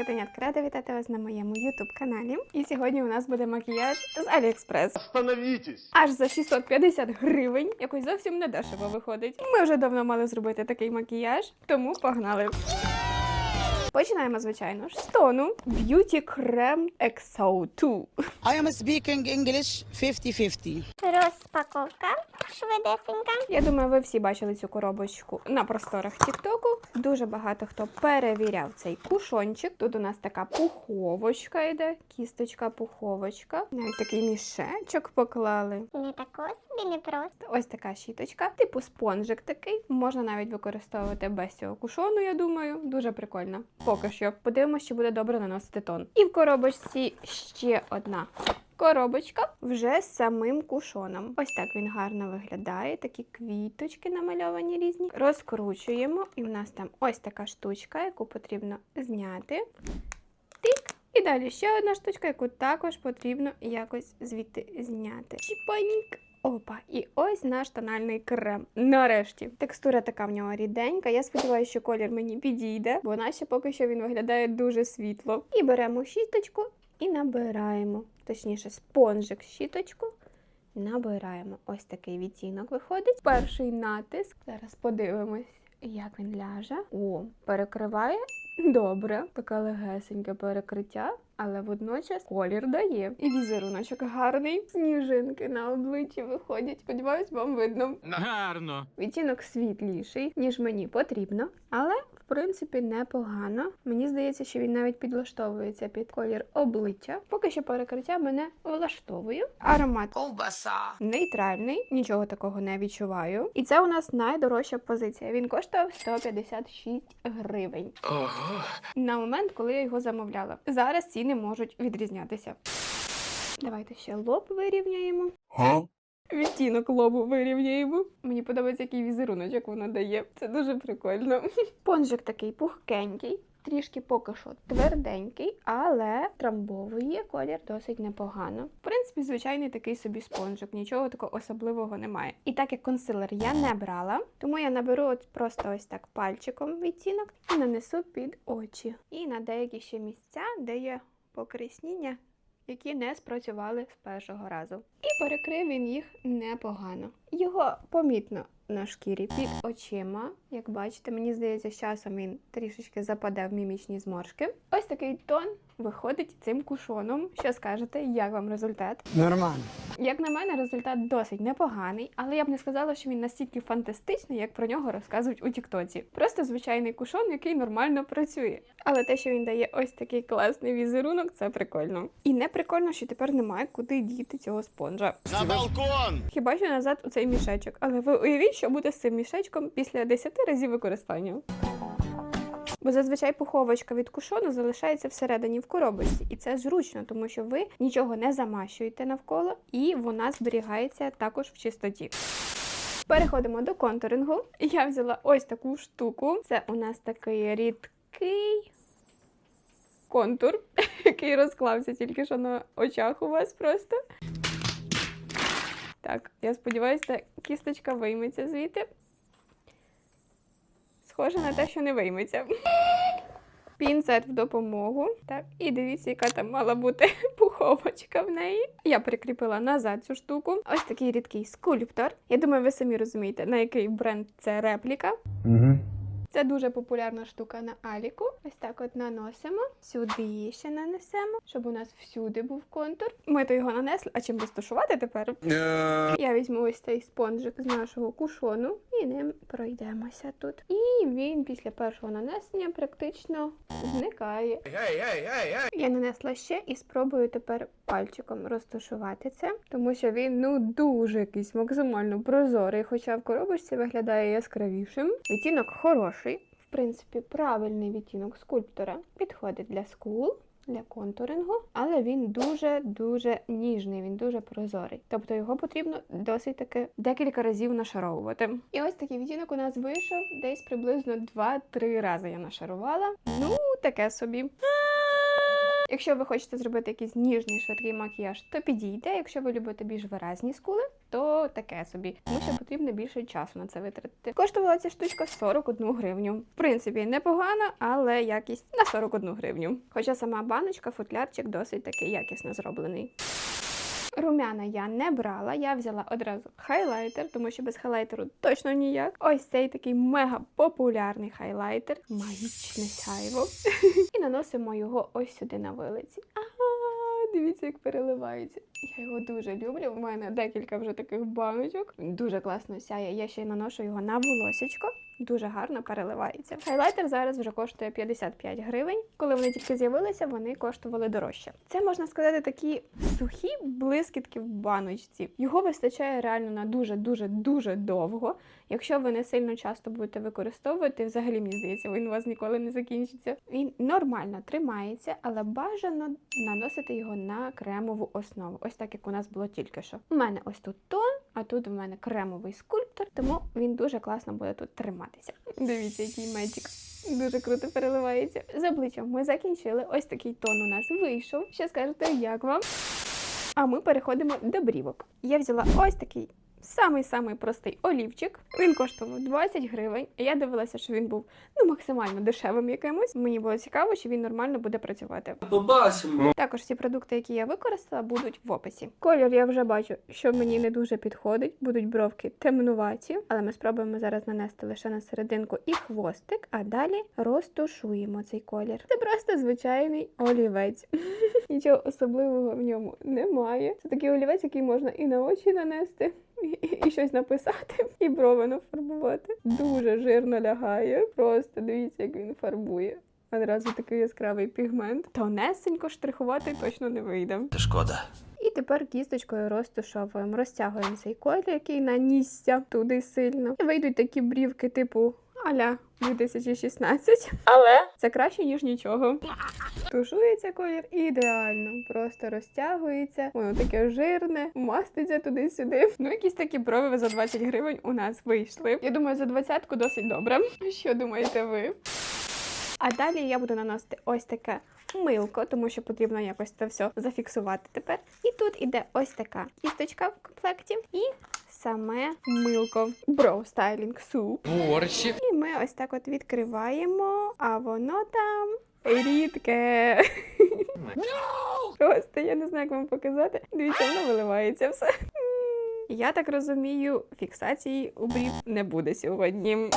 котенятка, рада вітати вас на моєму YouTube каналі. І сьогодні у нас буде макіяж з Аліекспрес. Остановітесь! Аж за 650 гривень. Якось зовсім не дешево виходить. Ми вже давно мали зробити такий макіяж, тому погнали. Починаємо, звичайно ж, з тону Beauty Creme XO 2. I am speaking English 50-50. Розпаковка швидесенька. Я думаю, ви всі бачили цю коробочку на просторах Тіктоку. Дуже багато хто перевіряв цей кушончик. Тут у нас така пуховочка йде, кісточка, пуховочка. Навіть такий мішечок поклали. Не тако собі не просто. Ось така щіточка, типу спонжик такий. Можна навіть використовувати без цього кушону, я думаю. Дуже прикольно. Поки що. Подивимося, чи буде добре наносити тон. І в коробочці ще одна. Коробочка вже з самим кушоном. Ось так він гарно виглядає. Такі квіточки намальовані різні. Розкручуємо, і в нас там ось така штучка, яку потрібно зняти. Тик. І далі ще одна штучка, яку також потрібно якось звідти зняти. Чіпаньк. Опа, і ось наш тональний крем. Нарешті. Текстура така в нього ріденька. Я сподіваюся, що колір мені підійде, бо наче поки що він виглядає дуже світло. І беремо щіточку і набираємо. Точніше, спонжик щіточку. Набираємо. Ось такий відтінок виходить. Перший натиск. Зараз подивимось, як він ляже. О, перекриває Добре, таке легесеньке перекриття, але водночас колір дає. І візеруночок гарний. Сніжинки на обличчі виходять. Сподіваюсь, вам видно. Гарно. Відтінок світліший, ніж мені потрібно, але в принципі непогано. Мені здається, що він навіть підлаштовується під колір обличчя. Поки що перекриття мене влаштовує. Аромат Ковбаса. нейтральний, нічого такого не відчуваю. І це у нас найдорожча позиція. Він коштував 156 гривень Ого. на момент, коли я його замовляла. Зараз ціни можуть відрізнятися. Давайте ще лоб вирівняємо. Відтінок лобу вирівняємо. Мені подобається, який візеруночок воно дає. Це дуже прикольно. Понжик такий пухкенький. Трішки поки що тверденький, але трамбовує колір досить непогано. В принципі, звичайний такий собі спонжик, нічого такого особливого немає. І так як консилер я не брала, тому я наберу от просто ось так пальчиком відтінок і нанесу під очі. І на деякі ще місця, де є покрасніння, які не спрацювали з першого разу. І перекрив він їх непогано. Його помітно на шкірі під очима. Як бачите, мені здається, з часом він трішечки западе в мімічні зморшки. Ось такий тон виходить цим кушоном. Що скажете, як вам результат? Нормально. Як на мене, результат досить непоганий, але я б не сказала, що він настільки фантастичний, як про нього розказують у Тіктоці. Просто звичайний кушон, який нормально працює. Але те, що він дає ось такий класний візерунок, це прикольно. І не прикольно, що тепер немає куди діти цього спонжа. На балкон! Хіба що назад у цей мішечок. Але ви уявіть, що буде з цим мішечком після 10 разів використання. Бо зазвичай пуховочка від кушону залишається всередині в коробочці, і це зручно, тому що ви нічого не замащуєте навколо, і вона зберігається також в чистоті. Переходимо до контурингу. Я взяла ось таку штуку. Це у нас такий рідкий контур, який розклався тільки що на очах у вас просто. Так, я сподіваюся, кісточка вийметься звідти. Схоже на те, що не вийметься. Пінцет в допомогу. Так, і дивіться, яка там мала бути пуховочка в неї. Я прикріпила назад цю штуку. Ось такий рідкий скульптор. Я думаю, ви самі розумієте, на який бренд це репліка. Це дуже популярна штука на Аліку. Ось так от наносимо. Сюди ще нанесемо, щоб у нас всюди був контур. Ми то його нанесли, а чим розташувати тепер? Я візьму ось цей спонжик з нашого кушону і ним пройдемося тут. І він після першого нанесення практично зникає. Я нанесла ще і спробую тепер пальчиком розташувати це, тому що він ну дуже якийсь максимально прозорий, хоча в коробочці виглядає яскравішим. Відтінок хороший. Принципі, правильний відтінок скульптора підходить для скул. Для контурингу, але він дуже-дуже ніжний, він дуже прозорий. Тобто його потрібно досить таки декілька разів нашаровувати. І ось такий відтінок у нас вийшов десь приблизно 2-3 рази я нашарувала. Ну, таке собі. Якщо ви хочете зробити якийсь ніжний швидкий макіяж, то підійде. Якщо ви любите більш виразні скули, то таке собі, тому що потрібно більше часу на це витратити. Коштувала ця штучка 41 гривню. В принципі, непогано, але якість на 41 гривню. Хоча сама баночка, футлярчик досить такий якісно зроблений. Румяна я не брала, я взяла одразу хайлайтер, тому що без хайлайтеру точно ніяк. Ось цей такий мега популярний хайлайтер, магічне сяйво. І наносимо його ось сюди на вилиці. Ага, дивіться, як переливається. Я його дуже люблю. У мене декілька вже таких баночок. Дуже класно сяє. Я ще й наношу його на волосечко. Дуже гарно переливається. Хайлайтер зараз вже коштує 55 гривень. Коли вони тільки з'явилися, вони коштували дорожче. Це можна сказати такі сухі блискітки в баночці. Його вистачає реально на дуже дуже дуже довго. Якщо ви не сильно часто будете використовувати, взагалі мені здається, він у вас ніколи не закінчиться. Він нормально тримається, але бажано наносити його на кремову основу. Ось так як у нас було тільки що. У мене ось тут тон, а тут у мене кремовий скульптор, тому він дуже класно буде тут триматися. Дивіться, який меджик. Дуже круто переливається. З обличчям ми закінчили. Ось такий тон у нас вийшов. Ще скажете, як вам? А ми переходимо до брівок. Я взяла ось такий самий-самий простий олівчик. Він коштував 20 гривень. Я дивилася, що він був ну максимально дешевим якимось. Мені було цікаво, чи він нормально буде працювати. Побачимо. Також всі продукти, які я використала, будуть в описі. Колір я вже бачу, що мені не дуже підходить. Будуть бровки темнуваті, але ми спробуємо зараз нанести лише на серединку і хвостик, а далі розтушуємо цей колір. Це просто звичайний олівець. Нічого особливого в ньому немає. Це такий олівець, який можна і на очі нанести. І, і щось написати, і брови нафарбувати. Дуже жирно лягає. Просто дивіться, як він фарбує. Одразу такий яскравий пігмент. Тонесенько штрихувати точно не вийде. Шкода. І тепер кісточкою розтушовуємо, розтягуємо цей колір, який нанісся туди сильно. І вийдуть такі брівки, типу аля 2016. Але це краще, ніж нічого. Тушується колір ідеально, просто розтягується, воно таке жирне, маститься туди-сюди. Ну, якісь такі брови за 20 гривень у нас вийшли. Я думаю, за двадцятку досить добре. Що думаєте ви? А далі я буду наносити ось таке милко, тому що потрібно якось це все зафіксувати тепер. І тут іде ось така кісточка в комплекті і саме милко Brow Styling Soup. Борщик. І ми ось так от відкриваємо, а воно там рідке. Просто я не знаю, як вам показати. Дивіться, воно виливається все. Я так розумію, фіксації у брів не буде сьогодні.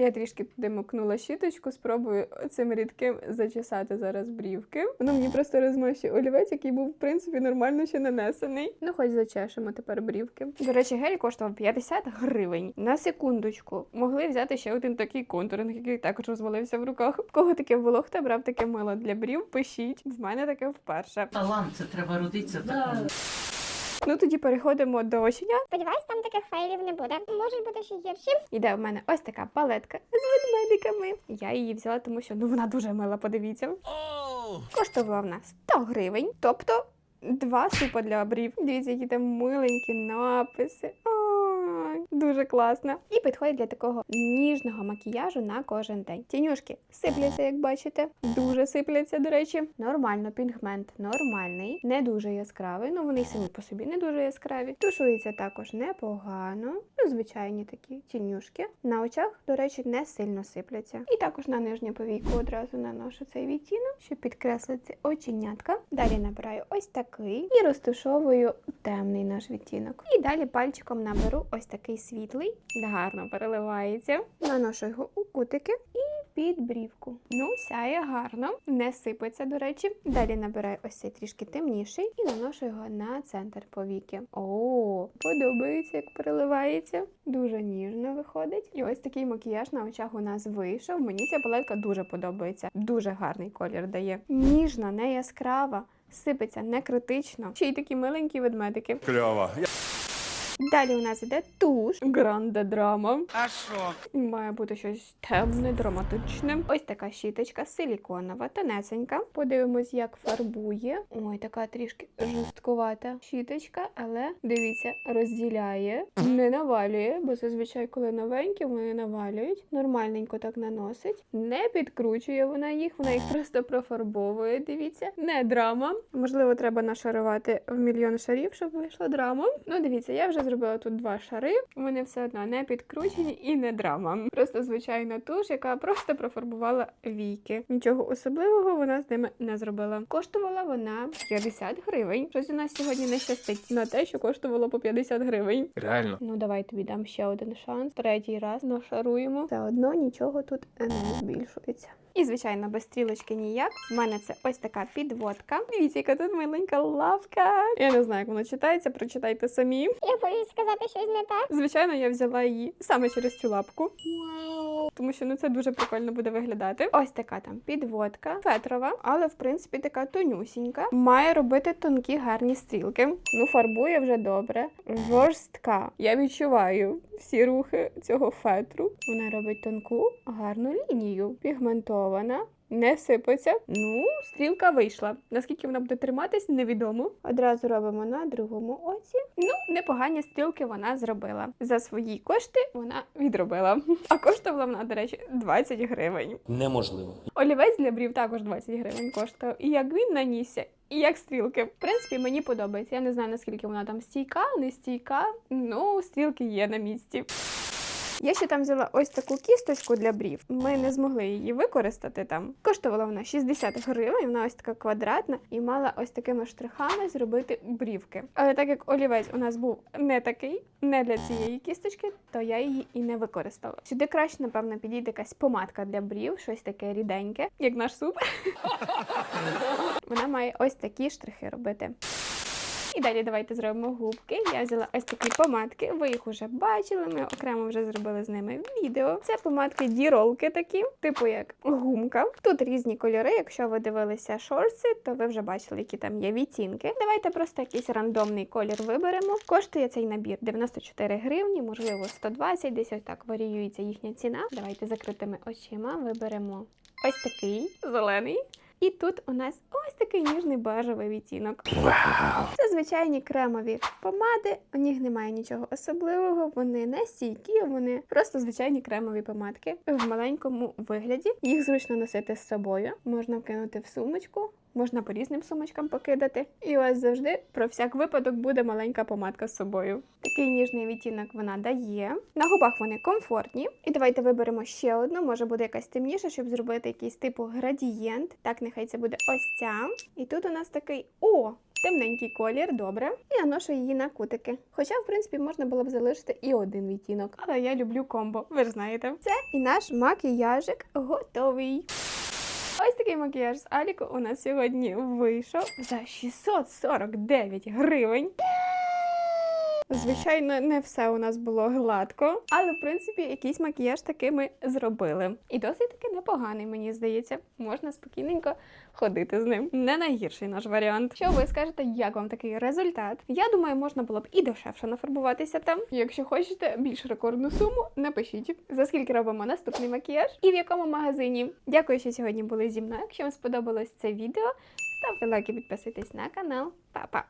Я трішки туди макнула щіточку, спробую цим рідким зачесати зараз брівки. Воно мені просто розмащує олівець, який був в принципі нормально ще нанесений. Ну, хоч зачешемо тепер брівки. До речі, гель коштував 50 гривень. На секундочку могли взяти ще один такий контуринг, який також розвалився в руках. В кого таке було, хто брав таке мило для брів? Пишіть. В мене таке вперше. Талант, це треба родитися такому. Ну тоді переходимо до очення. Сподіваюсь, там таких файлів не буде. Можуть бути ще гірші. Іде в мене ось така палетка з ведмедиками. Я її взяла, тому що ну вона дуже мила, подивіться. Коштувала вона 100 гривень, тобто два супа для обрів. Дивіться, які там миленькі написи. Дуже класно. І підходить для такого ніжного макіяжу на кожен день. Тінюшки сипляться, як бачите. Дуже сипляться, до речі. Нормально, пігмент нормальний, не дуже яскравий. Ну вони самі по собі не дуже яскраві. Тушується також непогано. Ну, звичайні такі тінюшки. На очах, до речі, не сильно сипляться. І також на нижнє повійку одразу наношу цей відтінок, щоб підкреслити оченятка. Далі набираю ось такий і розташовую темний наш відтінок. І далі пальчиком наберу ось такий світлий, гарно переливається. Наношу його у кутики і під брівку. Ну, сяє гарно, не сипеться, до речі. Далі набираю ось цей трішки темніший і наношу його на центр повіки. О, подобається, як переливається. Дуже ніжно виходить. І ось такий макіяж на очах у нас вийшов. Мені ця палетка дуже подобається. Дуже гарний колір дає. Ніжна, не яскрава. Сипеться не критично. Ще й такі миленькі ведмедики. Клево. Далі у нас іде туш. Гранде драма. А що? Має бути щось темне, драматичне. Ось така щіточка силіконова, тонесенька. Подивимось, як фарбує. Ой, така трішки жорсткувата щіточка, але дивіться, розділяє, не навалює, бо зазвичай, коли новенькі, вони навалюють. Нормальненько так наносить. Не підкручує вона їх, вона їх просто профарбовує. Дивіться, не драма. Можливо, треба нашарувати в мільйон шарів, щоб вийшла драма. Ну, дивіться, я вже зробила тут два шари. Вони все одно не підкручені і не драма. Просто звичайна туш, яка просто профарбувала війки. Нічого особливого вона з ними не зробила. Коштувала вона 50 гривень. Щось у нас сьогодні не щастить на те, що коштувало по 50 гривень. Реально. Ну давай тобі дам ще один шанс. Третій раз нашаруємо. Все одно нічого тут не збільшується. І, звичайно, без стрілочки ніяк. У мене це ось така підводка. Дивіться, яка тут миленька лавка. Я не знаю, як воно читається, прочитайте самі. Я боюсь сказати щось не так. Звичайно, я взяла її саме через цю лапку. Тому що ну це дуже прикольно буде виглядати. Ось така там підводка, фетрова, але в принципі така тонюсінька. Має робити тонкі гарні стрілки. Ну, фарбує вже добре. Жорстка. Я відчуваю всі рухи цього фетру. Вона робить тонку, гарну лінію, пігментована. Не сипеться. Ну, стрілка вийшла. Наскільки вона буде триматись, невідомо. Одразу робимо на другому оці. Ну, непогані стрілки вона зробила. За свої кошти вона відробила. А коштувала вона, до речі, 20 гривень. Неможливо. Олівець для брів також 20 гривень коштував. І як він нанісся, і як стрілки. В принципі, мені подобається. Я не знаю, наскільки вона там стійка, не стійка. Ну, стрілки є на місці. Я ще там взяла ось таку кісточку для брів. Ми не змогли її використати там. Коштувала вона 60 гривень, вона ось така квадратна і мала ось такими штрихами зробити брівки. Але так як олівець у нас був не такий, не для цієї кісточки, то я її і не використала. Сюди краще, напевно, підійде якась помадка для брів, щось таке ріденьке, як наш суп. Вона має ось такі штрихи робити. І далі давайте зробимо губки. Я взяла ось такі помадки. Ви їх уже бачили. Ми окремо вже зробили з ними відео. Це помадки діролки такі, типу як гумка. Тут різні кольори. Якщо ви дивилися шорти, то ви вже бачили, які там є відтінки. Давайте просто якийсь рандомний колір виберемо. Коштує цей набір 94 гривні, можливо, 120, десь ось так варіюється їхня ціна. Давайте закритими очима виберемо ось такий зелений. І тут у нас ось такий ніжний бежевий відтінок. Це звичайні кремові помади. У них немає нічого особливого, вони не стійкі, вони просто звичайні кремові помадки в маленькому вигляді. Їх зручно носити з собою. Можна вкинути в сумочку. Можна по різним сумочкам покидати. І вас завжди про всяк випадок буде маленька помадка з собою. Такий ніжний відтінок вона дає. На губах вони комфортні. І давайте виберемо ще одну, може буде якась темніша, щоб зробити якийсь типу градієнт. Так, нехай це буде ось ця. І тут у нас такий о! Темненький колір, добре. І наношу її на кутики. Хоча, в принципі, можна було б залишити і один відтінок. Але я люблю комбо, ви ж знаєте. Це і наш макіяжик готовий. Такий макіяж з Аліку у нас сьогодні вийшов за 649 гривень. Звичайно, не все у нас було гладко, але в принципі якийсь макіяж таки ми зробили. І досить таки непоганий, мені здається. Можна спокійненько ходити з ним. Не найгірший наш варіант. Що ви скажете, як вам такий результат? Я думаю, можна було б і дешевше нафарбуватися там. Якщо хочете більш рекордну суму, напишіть, за скільки робимо наступний макіяж і в якому магазині. Дякую, що сьогодні були зі мною. Якщо вам сподобалось це відео, ставте лайк і підписуйтесь на канал. Па-па!